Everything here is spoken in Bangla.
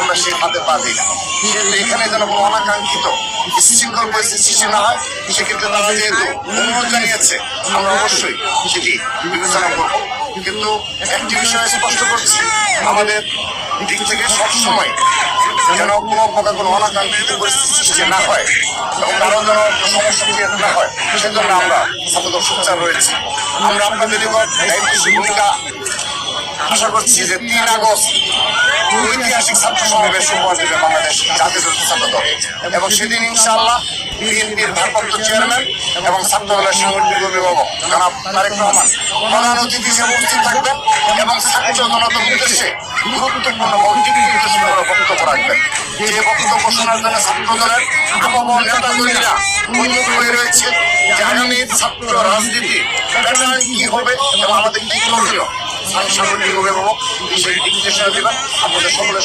আমরা সেই হাতে পা দিই না। কিন্তু এখানে যেন অনাকাঙ্ক্ষিত পরিস্থিতি সৃষ্টি না হয়, সেক্ষেত্রে তারা যেহেতু অনুরোধ জানিয়েছে, আমরা অবশ্যই সেটি বিবেচনা করব। কিন্তু একটি বিষয় স্পষ্ট করছি, আমাদের দিক থেকে সবসময় যেন কোনো প্রকার কোনো অনাকাঙ্ক্ষিত পরিস্থিতি সৃষ্টি না হয় কারও যেন সমস্যা না হয়, সেজন্য আমরা ছাত্রদল সোচ্চার রয়েছি। আমরা আপনাদের দায়িত্বশীল ভূমিকা আশা করছি যে তিন আগস্ট ঐতিহাসিক ছাত্র সমাবেশ উপহার দেবে বাংলাদেশ জাতীয় ছাত্র দল। এবং সেদিন ইনশাআল্লাহ বিএনপির ভারপ্রাপ্ত চেয়ারম্যান এবং ছাত্র দলের সাংগঠনিক অভিভাবক জনাব তারেক রহমান প্রধান অতিথি হিসেবে উপস্থিত থাকবেন এবং ছাত্র জনতার উদ্দেশ্যে গুরুত্বপূর্ণ মৌখিক নির্দেশনার বক্তব্য রাখবেন। যে বক্তব্য শোনার জন্য ছাত্র দলের নেতা কর্মীরা উন্মুখ হয়ে রয়েছে আগামী ছাত্র রাজনীতি কি হবে এবং আমাদের কি করণীয় সাংগঠনিক অভিভাবক সেই নির্দেশনা দেবেন আপনাদের সকলের